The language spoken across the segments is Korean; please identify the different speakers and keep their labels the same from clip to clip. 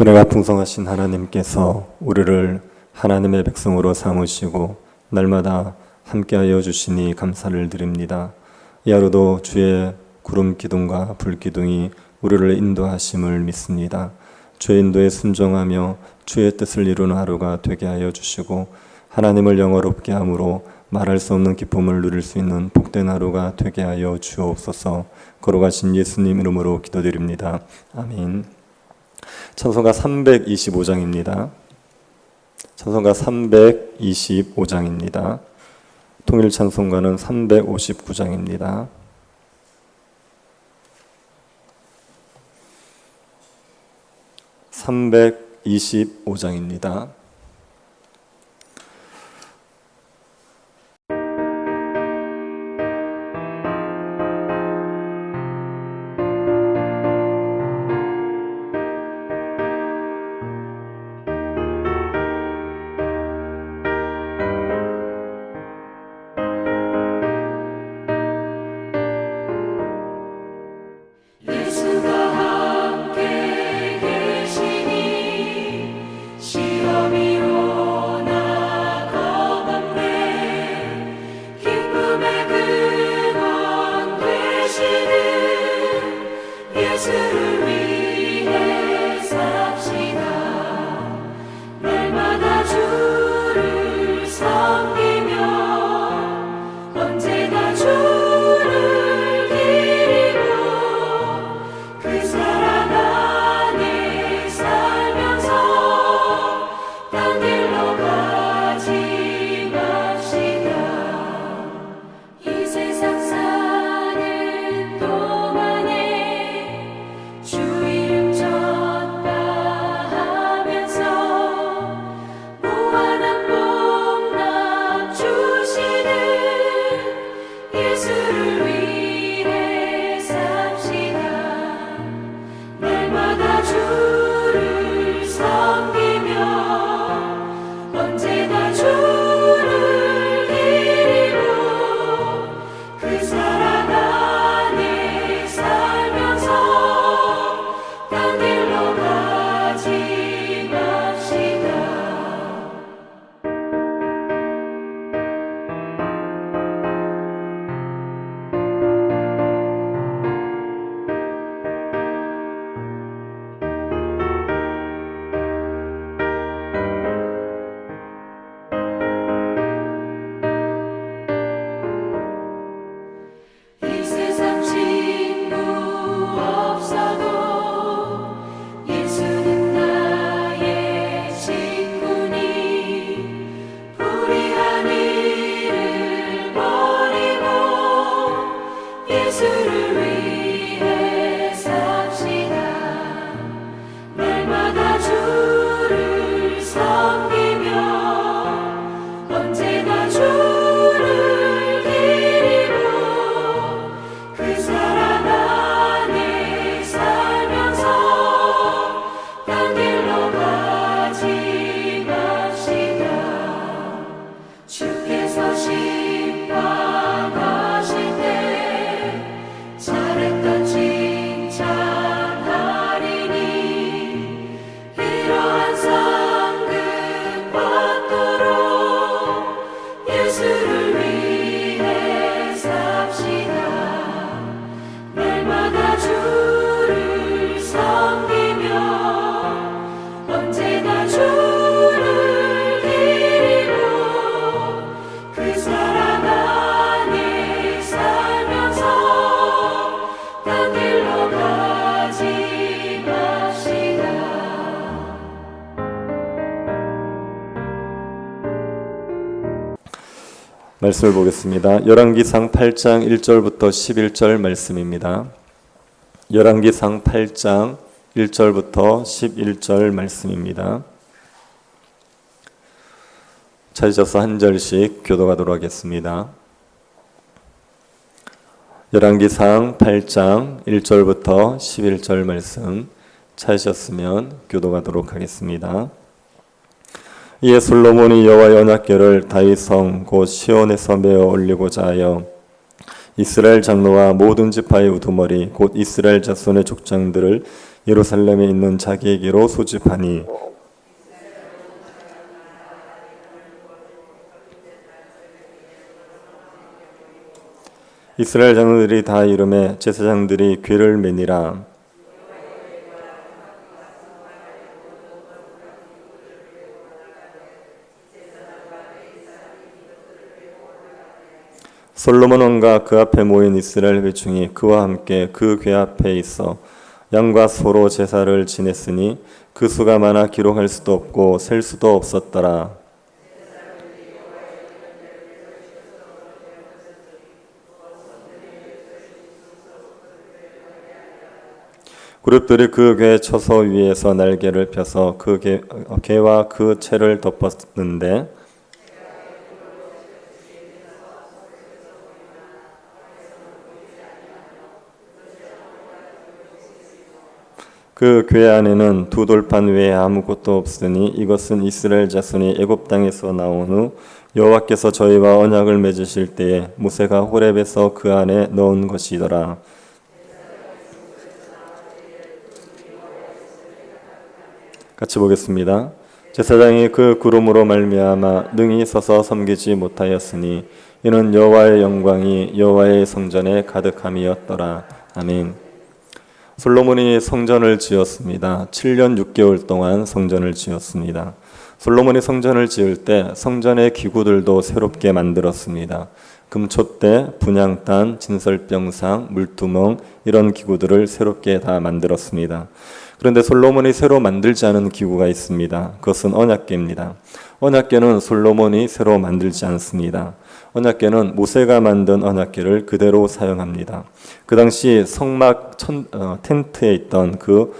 Speaker 1: 은혜가 풍성하신 하나님께서 우리를 하나님의 백성으로 삼으시고 날마다 함께하여 주시니 감사를 드립니다. 이 하루도 주의 구름 기둥과 불 기둥이 우리를 인도하심을 믿습니다. 주의 인도에 순종하며 주의 뜻을 이루는 하루가 되게 하여 주시고 하나님을 영어롭게 함으로 말할 수 없는 기쁨을 누릴 수 있는 복된 하루가 되게 하여 주옵소서. 걸어가신 예수님 이름으로 기도드립니다. 아멘. 찬송가 325장입니다. 찬송가 325장입니다. 통일 찬송가는 359장입니다. (325장입니다) 말씀을 보겠습니다. 열왕기상 8장 1절부터 11절 말씀입니다. 열왕기상 8장 1절부터 11절 말씀입니다. 찾으셔서 한 절씩 교도하도록 하겠습니다. 열왕기상 8장 1절부터 11절 말씀 찾으셨으면 교도하도록 하겠습니다. 이에 솔로몬이 여호와의 언약궤를 다윗성 곧 시온에서 메어 올리고자 하여 이스라엘 장로와 모든 지파의 우두머리 곧 이스라엘 자손의 족장들을
Speaker 2: 예루살렘에 있는 자기에게로 소집하니. 이스라엘 장로들이 다 이름에 제사장들이 괴를 매니라 솔로몬 왕과 그 앞에 모인 이스라엘 회중이 그와 함께 그 궤 앞에 있어 양과 소로 제사를 지냈으니 그 수가 많아 기록할 수도 없고 셀 수도 없었더라. 그룹들이 그 궤 처소 위에서 날개를 펴서 그 궤, 어, 궤와 그 채를 덮었는데 그 궤 안에는 두 돌판 외에 아무것도 없으니 이것은 이스라엘 자손이 애굽 땅에서 나온 후 여호와께서 저희와 언약을 맺으실 때에 모세가 호렙에서 그 안에 넣은 것이더라. 같이 보겠습니다. 제사장이 그 구름으로 말미암아 능히 서서 섬기지 못하였으니 이는 여호와의 영광이 여호와의 성전에 가득함이었더라. 아멘. 솔로몬이 성전을 지었습니다. 7년 6개월 동안 성전을 지었습니다. 솔로몬이 성전을 지을 때 성전의 기구들도 새롭게 만들었습니다. 금촛대, 분향단, 진설병상, 물두멍 이런 기구들을 새롭게 다 만들었습니다. 그런데 솔로몬이 새로 만들지 않은 기구가 있습니다. 그것은 언약궤입니다. 언약궤는 솔로몬이 새로 만들지 않습니다. 언약궤는 모세가 만든 언약궤를 그대로 사용합니다. 그 당시 성막 천, 어, 텐트에 있던 그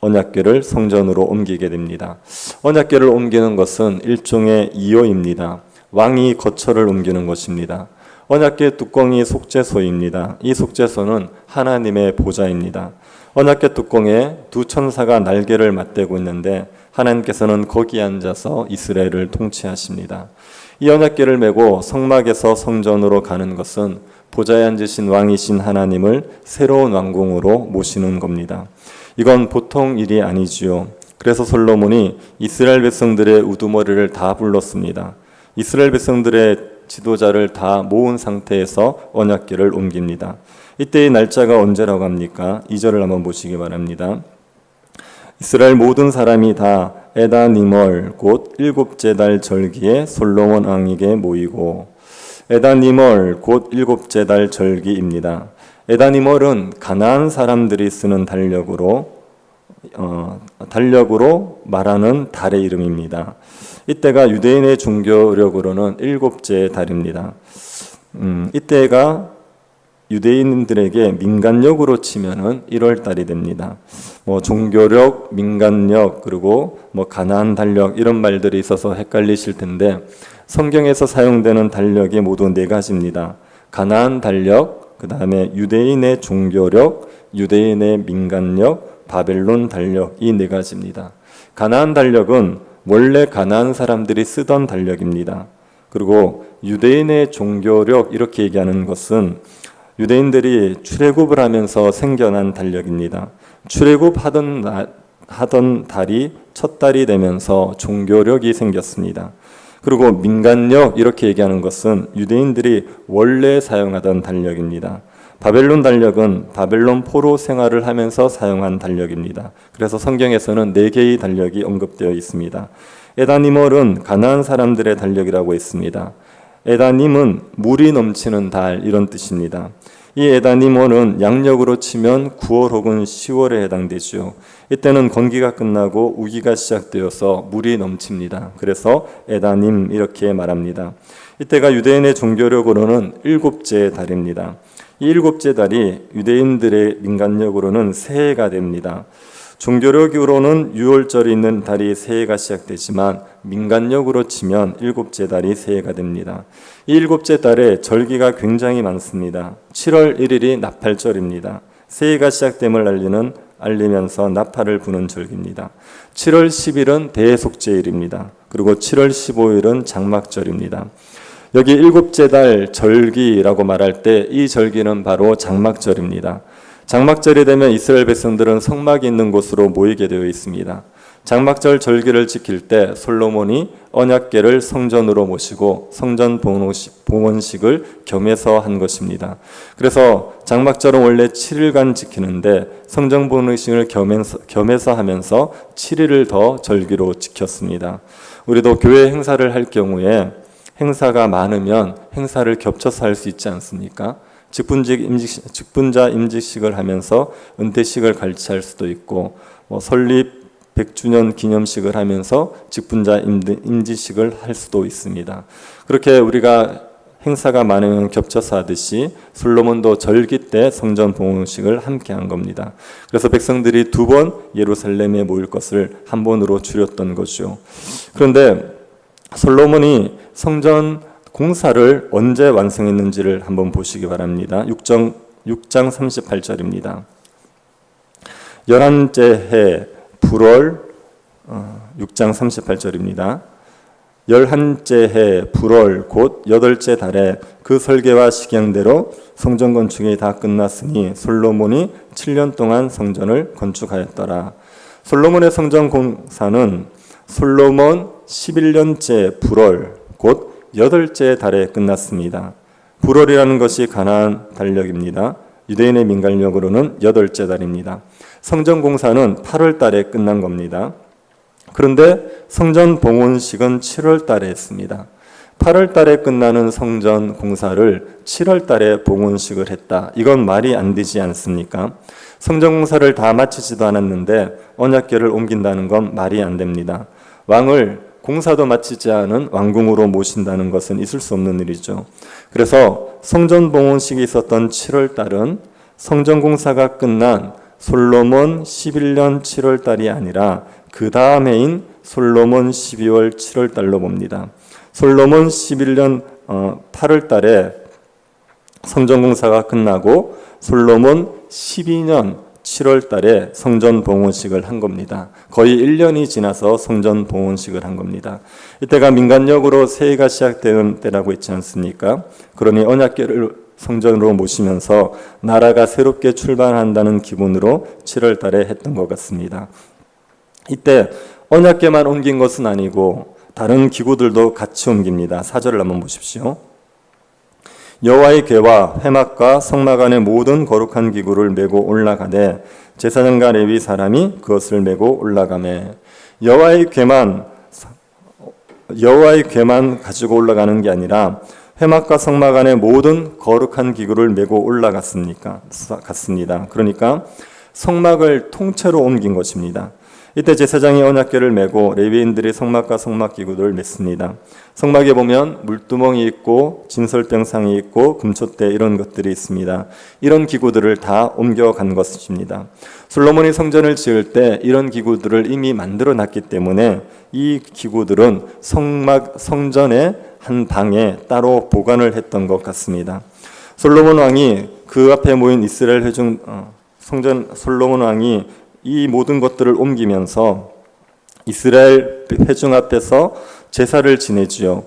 Speaker 2: 언약궤를 성전으로 옮기게 됩니다. 언약궤를 옮기는 것은 일종의 이요입니다. 왕이 거처를 옮기는 것입니다. 언약궤 뚜껑이 속죄소입니다. 이 속죄소는 하나님의 보좌입니다. 언약궤 뚜껑에 두 천사가 날개를 맞대고 있는데 하나님께서는 거기 앉아서 이스라엘을 통치하십니다. 이 언약궤를 메고 성막에서 성전으로 가는 것은 보좌에 앉으신 왕이신 하나님을 새로운 왕궁으로 모시는 겁니다. 이건 보통 일이 아니지요. 그래서 솔로몬이 이스라엘 백성들의 우두머리를 다 불렀습니다. 이스라엘 백성들의 지도자를 다 모은 상태에서 언약궤를 옮깁니다. 이때의 날짜가 언제라고 합니까? 2절을 한번 보시기 바랍니다. 이스라엘 모든 사람이 다 에다니멀 곧 일곱째 달 절기에 솔로몬 왕에게 모이고 에다니멀 곧 일곱째 달 절기입니다. 에다니멀은 가나안 사람들이 쓰는 달력으로 어, 달력으로 말하는 달의 이름입니다. 이때가 유대인의 종교력으로는 일곱째 달입니다. 음, 이때가 유대인들에게 민간력으로 치면은 1월 달이 됩니다. 뭐 종교력, 민간력 그리고 뭐 가나안 달력 이런 말들이 있어서 헷갈리실 텐데 성경에서 사용되는 달력이 모두 네 가지입니다. 가나안 달력, 그 다음에 유대인의 종교력, 유대인의 민간력, 바벨론 달력 이 네 가지입니다. 가나안 달력은 원래 가나안 사람들이 쓰던 달력입니다. 그리고 유대인의 종교력 이렇게 얘기하는 것은 유대인들이 출애굽을 하면서 생겨난 달력입니다. 출애굽하던 나- 하던 달이 첫 달이 되면서 종교력이 생겼습니다. 그리고 민간력 이렇게 얘기하는 것은 유대인들이 원래 사용하던 달력입니다. 바벨론 달력은 바벨론 포로 생활을 하면서 사용한 달력입니다. 그래서 성경에서는 네 개의 달력이 언급되어 있습니다. 에다니멀은 가나안 사람들의 달력이라고 했습니다. 에다님은 물이 넘치는 달 이런 뜻입니다. 이 에다니몰은 양력으로 치면 9월 혹은 10월에 해당되죠. 이때는 건기가 끝나고 우기가 시작되어서 물이 넘칩니다. 그래서 에다님 이렇게 말합니다. 이때가 유대인의 종교력으로는 일곱째 달입니다. 이 일곱째 달이 유대인들의 민간력으로는 새해가 됩니다. 종교력으로는 6월절이 있는 달이 새해가 시작되지만 민간력으로 치면 일곱째 달이 새해가 됩니다. 이 일곱째 달에 절기가 굉장히 많습니다. 7월 1일이 나팔절입니다. 새해가 시작됨을 알리는 알리면서 나팔을 부는 절기입니다. 7월 10일은 대속제일입니다. 그리고 7월 15일은 장막절입니다. 여기 일곱째 달 절기라고 말할 때 이 절기는 바로 장막절입니다. 장막절이 되면 이스라엘 백성들은 성막이 있는 곳으로 모이게 되어 있습니다. 장막절 절기를 지킬 때 솔로몬이 언약궤를 성전으로 모시고 성전 봉헌식- 봉헌식을 겸해서 한 것입니다. 그래서 장막절은 원래 7일간 지키는데 성전 봉헌식을 겸해서 하면서 7일을 더 절기로 지켰습니다. 우리도 교회 행사를 할 경우에 행사가 많으면 행사를 겹쳐서 할 수 있지 않습니까? 직분직 임직 직분자 임직식을 하면서 은퇴식을 같이 할 수도 있고 뭐 설립 100주년 기념식을 하면서 직분자 임직식을 할 수도 있습니다. 그렇게 우리가 행사가 많으면 겹쳐서 하듯이 솔로몬도 절기 때 성전 봉헌식을 함께 한 겁니다. 그래서 백성들이 두 번 예루살렘에 모일 것을 한 번으로 줄였던 거죠. 그런데 솔로몬이 성전 공사를 언제 완성했는지를 한번 보시기 바랍니다. 6장, 6장 38절입니다. 열한째 해 불월 어, 6장 38절입니다. 열한째 해 불월 곧 여덟째 달에 그 설계와 식양대로 성전 건축이 다 끝났으니 솔로몬이 7년 동안 성전을 건축하였더라. 솔로몬의 성전 공사는 솔로몬 11년째 불월 곧 여덟째 달에 끝났습니다. 불월이라는 것이 가나안 달력입니다. 유대인의 민간력으로는 여덟째 달입니다. 성전 공사는 8월 달에 끝난 겁니다. 그런데 성전 봉헌식은 7월 달에 했습니다. 8월 달에 끝나는 성전 공사를 7월 달에 봉헌식을 했다. 이건 말이 안 되지 않습니까? 성전 공사를 다 마치지도 않았는데 언약궤를 옮긴다는 건 말이 안 됩니다. 왕을 공사도 마치지 않은 왕궁으로 모신다는 것은 있을 수 없는 일이죠. 그래서 성전 봉헌식이 있었던 7월 달은 성전 공사가 끝난 솔로몬 11년 7월 달이 아니라 그 다음해인 솔로몬 12월 7월 달로 봅니다. 솔로몬 11년 8월 달에 성전 공사가 끝나고 솔로몬 12년 7월 달에 성전 봉헌식을 한 겁니다. 거의 1년이 지나서 성전 봉헌식을 한 겁니다. 이때가 민간력으로 새해가 시작되는 때라고 있지 않습니까? 그러니 언약궤를 성전으로 모시면서 나라가 새롭게 출발한다는 기분으로 7월 달에 했던 것 같습니다. 이때 언약궤만 옮긴 것은 아니고 다른 기구들도 같이 옮깁니다. 사절을 한번 보십시오. 여호와의 궤와 회막과 성막 안의 모든 거룩한 기구를 메고 올라가되 제사장과 레위 사람이 그것을 메고 올라가매 여호와의 궤만 여호와의 궤만 가지고 올라가는 게 아니라 회막과 성막 안의 모든 거룩한 기구를 메고 올라갔습니까? 갔습니다. 그러니까 성막을 통째로 옮긴 것입니다. 이때 제사장이 언약궤를 메고 레위인들이 성막과 성막 기구들을 맸습니다. 성막에 보면 물두멍이 있고 진설병상이 있고 금촛대 이런 것들이 있습니다. 이런 기구들을 다 옮겨간 것입니다. 솔로몬이 성전을 지을 때 이런 기구들을 이미 만들어 놨기 때문에 이 기구들은 성막 성전의 한 방에 따로 보관을 했던 것 같습니다. 솔로몬 왕이 그 앞에 모인 이스라엘 회중 어, 성전 솔로몬 왕이 이 모든 것들을 옮기면서 이스라엘 회중 앞에서 제사를 지내지요.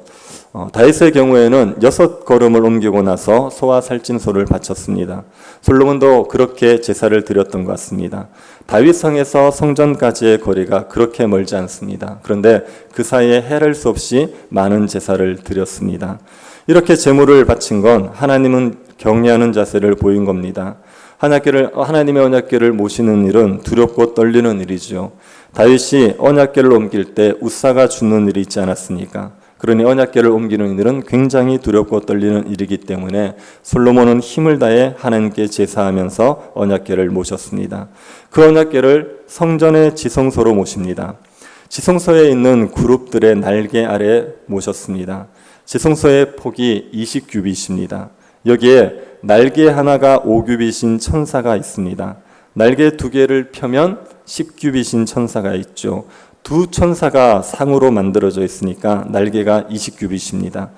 Speaker 2: 어, 다윗의 경우에는 여섯 걸음을 옮기고 나서 소와 살찐 소를 바쳤습니다. 솔로몬도 그렇게 제사를 드렸던 것 같습니다. 다윗 성에서 성전까지의 거리가 그렇게 멀지 않습니다. 그런데 그 사이에 헤아릴 수 없이 많은 제사를 드렸습니다. 이렇게 제물을 바친 건 하나님은 경외하는 자세를 보인 겁니다. 하나님을 하나님의 언약궤를 모시는 일은 두렵고 떨리는 일이지요. 다윗이 언약궤를 옮길 때 우사가 죽는 일이 있지 않았습니까? 그러니 언약궤를 옮기는 일은 굉장히 두렵고 떨리는 일이기 때문에 솔로몬은 힘을 다해 하나님께 제사하면서 언약궤를 모셨습니다. 그 언약궤를 성전의 지성소로 모십니다. 지성소에 있는 그룹들의 날개 아래 모셨습니다. 지성소의 폭이 20규빗입니다. 여기에 날개 하나가 5규빗인 천사가 있습니다. 날개 두 개를 펴면 10규빗인 천사가 있죠. 두 천사가 상으로 만들어져 있으니까 날개가 20규빗입니다.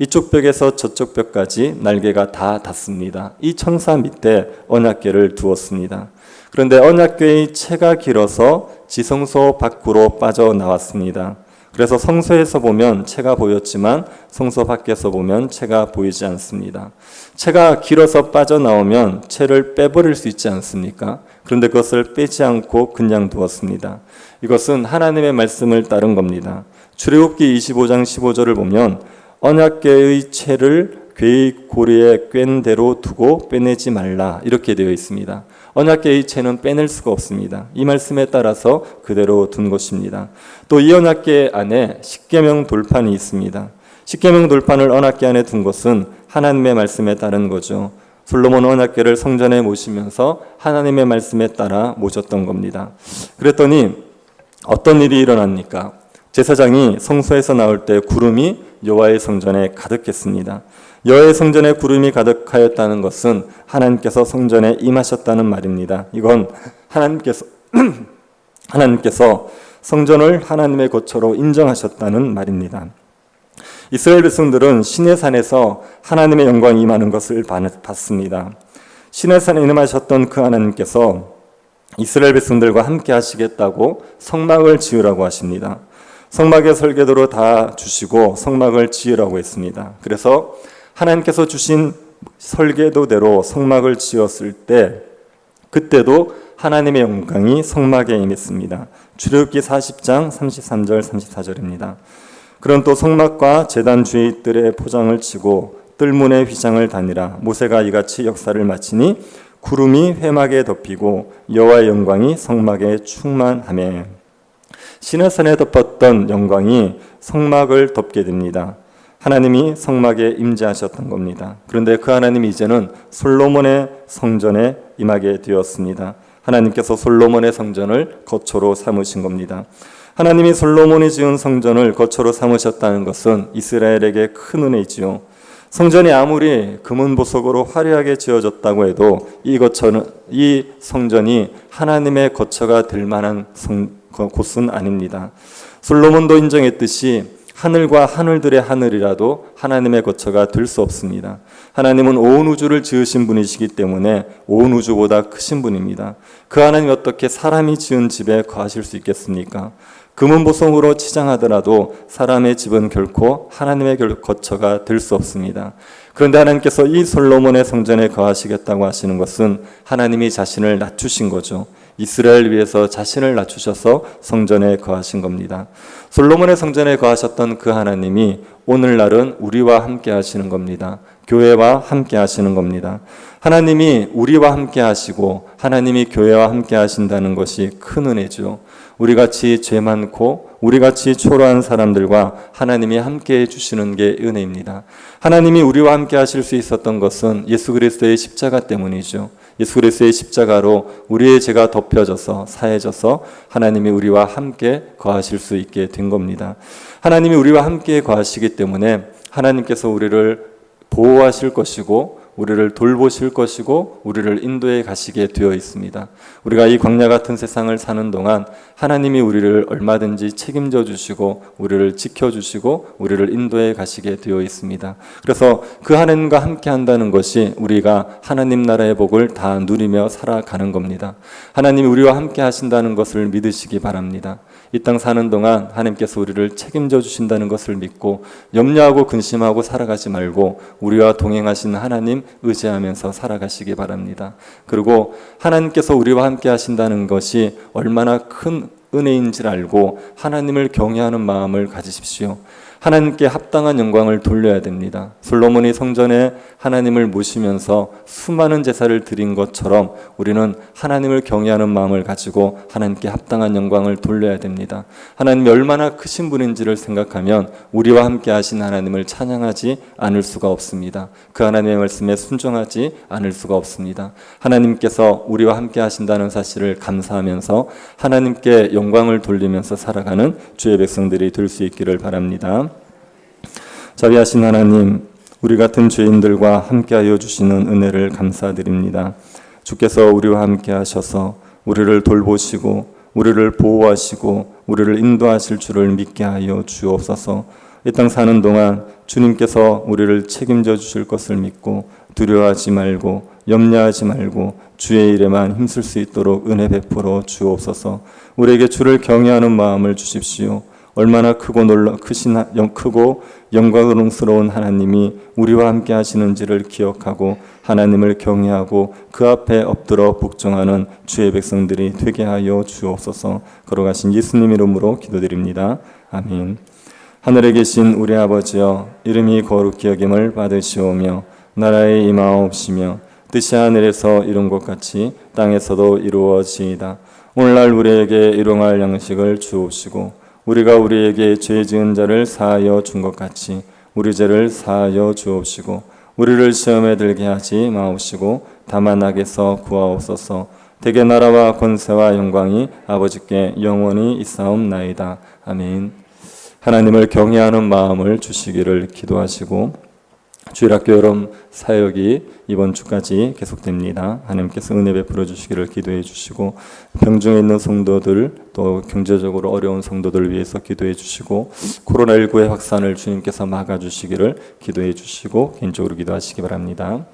Speaker 2: 이쪽 벽에서 저쪽 벽까지 날개가 다 닿습니다. 이 천사 밑에 언약궤를 두었습니다. 그런데 언약궤의 채가 길어서 지성소 밖으로 빠져나왔습니다. 그래서 성소에서 보면 채가 보였지만 성소 밖에서 보면 채가 보이지 않습니다. 채가 길어서 빠져나오면 채를 빼버릴 수 있지 않습니까? 그런데 그것을 빼지 않고 그냥 두었습니다. 이것은 하나님의 말씀을 따른 겁니다. 출애굽기 25장 15절을 보면 언약궤의 채를 궤의 고리에 꿰는 대로 두고 빼내지 말라 이렇게 되어 있습니다. 언약궤의 채는 빼낼 수가 없습니다. 이 말씀에 따라서 그대로 둔 것입니다. 또 이 언약궤 안에 십계명 돌판이 있습니다. 십계명 돌판을 언약궤 안에 둔 것은 하나님의 말씀에 따른 거죠. 솔로몬 언약궤를 성전에 모시면서 하나님의 말씀에 따라 모셨던 겁니다. 그랬더니 어떤 일이 일어납니까? 제사장이 성소에서 나올 때 구름이 여호와의 성전에 가득했습니다. 여호와의 성전에 구름이 가득하였다는 것은 하나님께서 성전에 임하셨다는 말입니다. 이건 하나님께서 하나님께서 성전을 하나님의 거처로 인정하셨다는 말입니다. 이스라엘 백성들은 신의 산에서 하나님의 영광이 임하는 것을 봤습니다. 신의 산에 임하셨던 그 하나님께서 이스라엘 백성들과 함께 하시겠다고 성막을 지으라고 하십니다. 성막의 설계도로 다 주시고 성막을 지으라고 했습니다. 그래서 하나님께서 주신 설계도대로 성막을 지었을 때 그때도 하나님의 영광이 성막에 임했습니다. 출애굽기 40장 33절 34절입니다. 그런 또 성막과 제단 주의 뜰에 포장을 치고 뜰문에 휘장을 다니라 모세가 이같이 역사를 마치니 구름이 회막에 덮이고 여호와의 영광이 성막에 충만하며 시내산에 덮었던 영광이 성막을 덮게 됩니다. 하나님이 성막에 임재하셨던 겁니다. 그런데 그 하나님이 이제는 솔로몬의 성전에 임하게 되었습니다. 하나님께서 솔로몬의 성전을 거처로 삼으신 겁니다. 하나님이 솔로몬이 지은 성전을 거처로 삼으셨다는 것은 이스라엘에게 큰 은혜이지요. 성전이 아무리 금은 보석으로 화려하게 지어졌다고 해도 이 거처는 이 성전이 하나님의 거처가 될 만한 성, 곳은 아닙니다. 솔로몬도 인정했듯이 하늘과 하늘들의 하늘이라도 하나님의 거처가 될 수 없습니다. 하나님은 온 우주를 지으신 분이시기 때문에 온 우주보다 크신 분입니다. 그 하나님이 어떻게 사람이 지은 집에 거하실 수 있겠습니까? 금은보석으로 치장하더라도 사람의 집은 결코 하나님의 거처가 될 수 없습니다. 그런데 하나님께서 이 솔로몬의 성전에 거하시겠다고 하시는 것은 하나님이 자신을 낮추신 거죠. 이스라엘 위해서 자신을 낮추셔서 성전에 거하신 겁니다. 솔로몬의 성전에 거하셨던 그 하나님이 오늘날은 우리와 함께 하시는 겁니다. 교회와 함께 하시는 겁니다. 하나님이 우리와 함께 하시고 하나님이 교회와 함께 하신다는 것이 큰 은혜죠. 우리 같이 죄 많고 우리 같이 초라한 사람들과 하나님이 함께 해 주시는 게 은혜입니다. 하나님이 우리와 함께 하실 수 있었던 것은 예수 그리스도의 십자가 때문이죠. 예수 그리스도의 십자가로 우리의 죄가 덮여져서 사해져서 하나님이 우리와 함께 거하실 수 있게 된 겁니다. 하나님이 우리와 함께 거하시기 때문에 하나님께서 우리를 보호하실 것이고 우리를 돌보실 것이고 우리를 인도해 가시게 되어 있습니다. 우리가 이 광야 같은 세상을 사는 동안 하나님이 우리를 얼마든지 책임져 주시고 우리를 지켜 주시고 우리를 인도해 가시게 되어 있습니다. 그래서 그 하나님과 함께 한다는 것이 우리가 하나님 나라의 복을 다 누리며 살아가는 겁니다. 하나님이 우리와 함께 하신다는 것을 믿으시기 바랍니다. 이 땅 사는 동안 하나님께서 우리를 책임져 주신다는 것을 믿고 염려하고 근심하고 살아가지 말고 우리와 동행하신 하나님 의지하면서 살아가시기 바랍니다. 그리고 하나님께서 우리와 함께 하신다는 것이 얼마나 큰 은혜인지를 알고 하나님을 경외하는 마음을 가지십시오. 하나님께 합당한 영광을 돌려야 됩니다. 솔로몬이 성전에 하나님을 모시면서 수많은 제사를 드린 것처럼 우리는 하나님을 경외하는 마음을 가지고 하나님께 합당한 영광을 돌려야 됩니다. 하나님이 얼마나 크신 분인지를 생각하면 우리와 함께 하신 하나님을 찬양하지 않을 수가 없습니다. 그 하나님의 말씀에 순종하지 않을 수가 없습니다. 하나님께서 우리와 함께 하신다는 사실을 감사하면서 하나님께 영광을 돌리면서 살아가는 주의 백성들이 될 수 있기를 바랍니다. 자비하신 하나님, 우리 같은 죄인들과 함께하여 주시는 은혜를 감사드립니다. 주께서 우리와 함께 하셔서 우리를 돌보시고 우리를 보호하시고 우리를 인도하실 줄을 믿게 하여 주옵소서. 이 땅 사는 동안 주님께서 우리를 책임져 주실 것을 믿고 두려워하지 말고 염려하지 말고 주의 일에만 힘쓸 수 있도록 은혜 베풀어 주옵소서. 우리에게 주를 경외하는 마음을 주십시오. 얼마나 크고 놀라 크신 크고 영광스러운 하나님이 우리와 함께 하시는지를 기억하고 하나님을 경외하고 그 앞에 엎드려 복종하는 주의 백성들이 되게 하여 주옵소서. 걸어가신 예수님 이름으로 기도드립니다. 아멘. 하늘에 계신 우리 아버지여 이름이 거룩히 여김을 받으시오며 나라의 임하옵시며 뜻이 하늘에서 이룬 것 같이 땅에서도 이루어지이다. 오늘날 우리에게 일용할 양식을 주옵시고 우리가 우리에게 죄 지은 자를 사하여 준 것 같이 우리 죄를 사하여 주옵시고 우리를 시험에 들게 하지 마옵시고 다만 악에서 구하옵소서. 대개 나라와 권세와 영광이 아버지께 영원히 있사옵나이다. 아멘. 하나님을 경외하는 마음을 주시기를 기도하시고 주일학교 여름 사역이 이번 주까지 계속됩니다. 하나님께서 은혜 베풀어 주시기를 기도해 주시고 병중에 있는 성도들 또 경제적으로 어려운 성도들 위해서 기도해 주시고 코로나19의 확산을 주님께서 막아 주시기를 기도해 주시고 개인적으로 기도하시기 바랍니다.